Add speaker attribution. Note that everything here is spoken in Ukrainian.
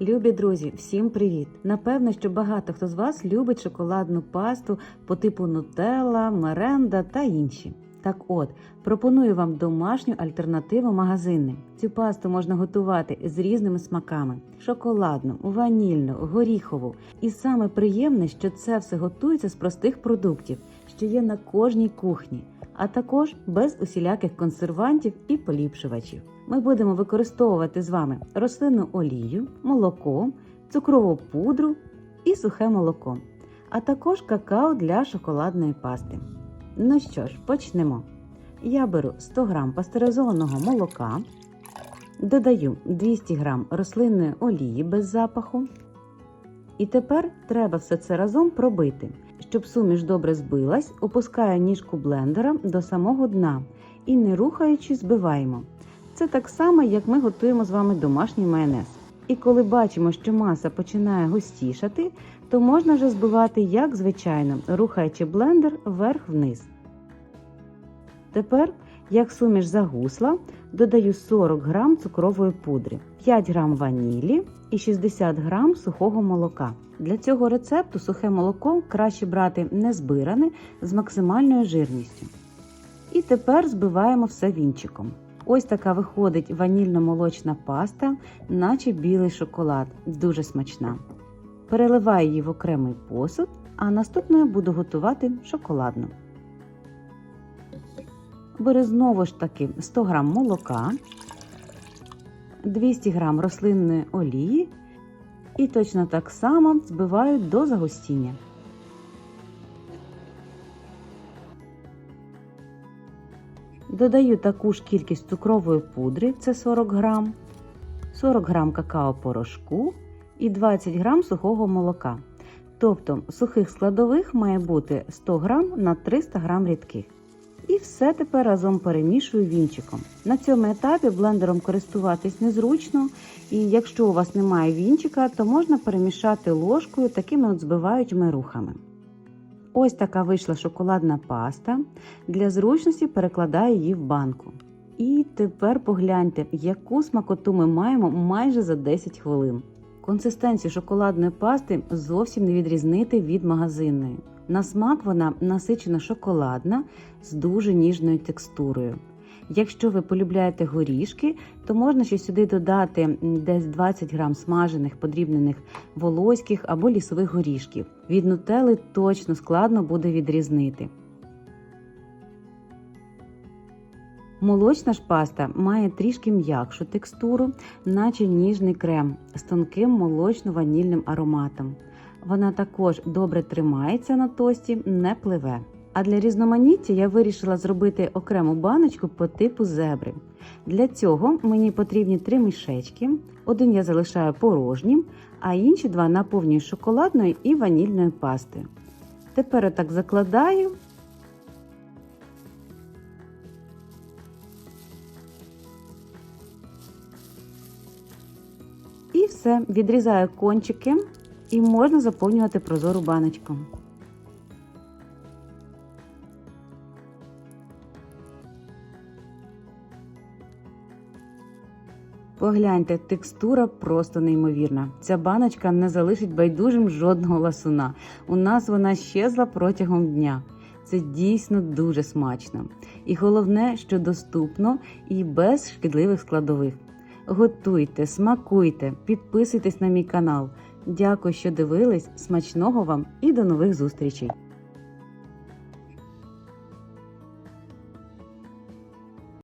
Speaker 1: Любі друзі, всім привіт! Напевно, що багато хто з вас любить шоколадну пасту по типу нутелла, меренда та інші. Так от, пропоную вам домашню альтернативу магазинним. Цю пасту можна готувати з різними смаками: шоколадну, ванільну, горіхову. І саме приємне, що це все готується з простих продуктів, що є на кожній кухні, а також без усіляких консервантів і поліпшувачів. Ми будемо використовувати з вами рослинну олію, молоко, цукрову пудру і сухе молоко, а також какао для шоколадної пасти. Ну що ж, почнемо. Я беру 100 г пастеризованого молока, додаю 200 г рослинної олії без запаху. І тепер треба все це разом пробити. Щоб суміш добре збилась, опускаю ніжку блендера до самого дна і не рухаючи збиваємо. Це так само, як ми готуємо з вами домашній майонез. І коли бачимо, що маса починає густішати, то можна вже збивати як звичайно, рухаючи блендер вверх-вниз. Тепер, як суміш загусла, додаю 40 г цукрової пудри, 5 г ванілі і 60 г сухого молока. Для цього рецепту сухе молоко краще брати не збиране з максимальною жирністю. І тепер збиваємо все вінчиком. Ось така виходить ванільно-молочна паста, наче білий шоколад, дуже смачна. Переливаю її в окремий посуд, а наступною буду готувати шоколадну. Беру знову ж таки 100 г молока, 200 г рослинної олії і точно так само збиваю до загустіння. Додаю таку ж кількість цукрової пудри, це 40 грам, 40 грам какао-порошку і 20 грам сухого молока. Тобто сухих складових має бути 100 грам на 300 грам рідких. І все тепер разом перемішую вінчиком. На цьому етапі блендером користуватись незручно, і якщо у вас немає вінчика, то можна перемішати ложкою такими от збиваючими рухами. Ось така вийшла шоколадна паста. Для зручності перекладаю її в банку. І тепер погляньте, яку смакоту ми маємо майже за 10 хвилин. Консистенцію шоколадної пасти зовсім не відрізнити від магазинної. На смак вона насичена шоколадна з дуже ніжною текстурою. Якщо ви полюбляєте горішки, то можна ще сюди додати десь 20 грам смажених подрібнених волоських або лісових горішків. Від нутели точно складно буде відрізнити. Молочна ж паста має трішки м'якшу текстуру, наче ніжний крем з тонким молочно-ванільним ароматом. Вона також добре тримається на тості, не пливе. А для різноманіття я вирішила зробити окрему баночку по типу зебри. Для цього мені потрібні три мішечки. Один я залишаю порожнім, а інші два наповнюю шоколадною і ванільною пастою. Тепер отак закладаю. І все, відрізаю кончики і можна заповнювати прозору баночку. Погляньте, текстура просто неймовірна. Ця баночка не залишить байдужим жодного ласуна. У нас вона щезла протягом дня. Це дійсно дуже смачно. І головне, що доступно і без шкідливих складових. Готуйте, смакуйте, підписуйтесь на мій канал. Дякую, що дивились. Смачного вам і до нових зустрічей!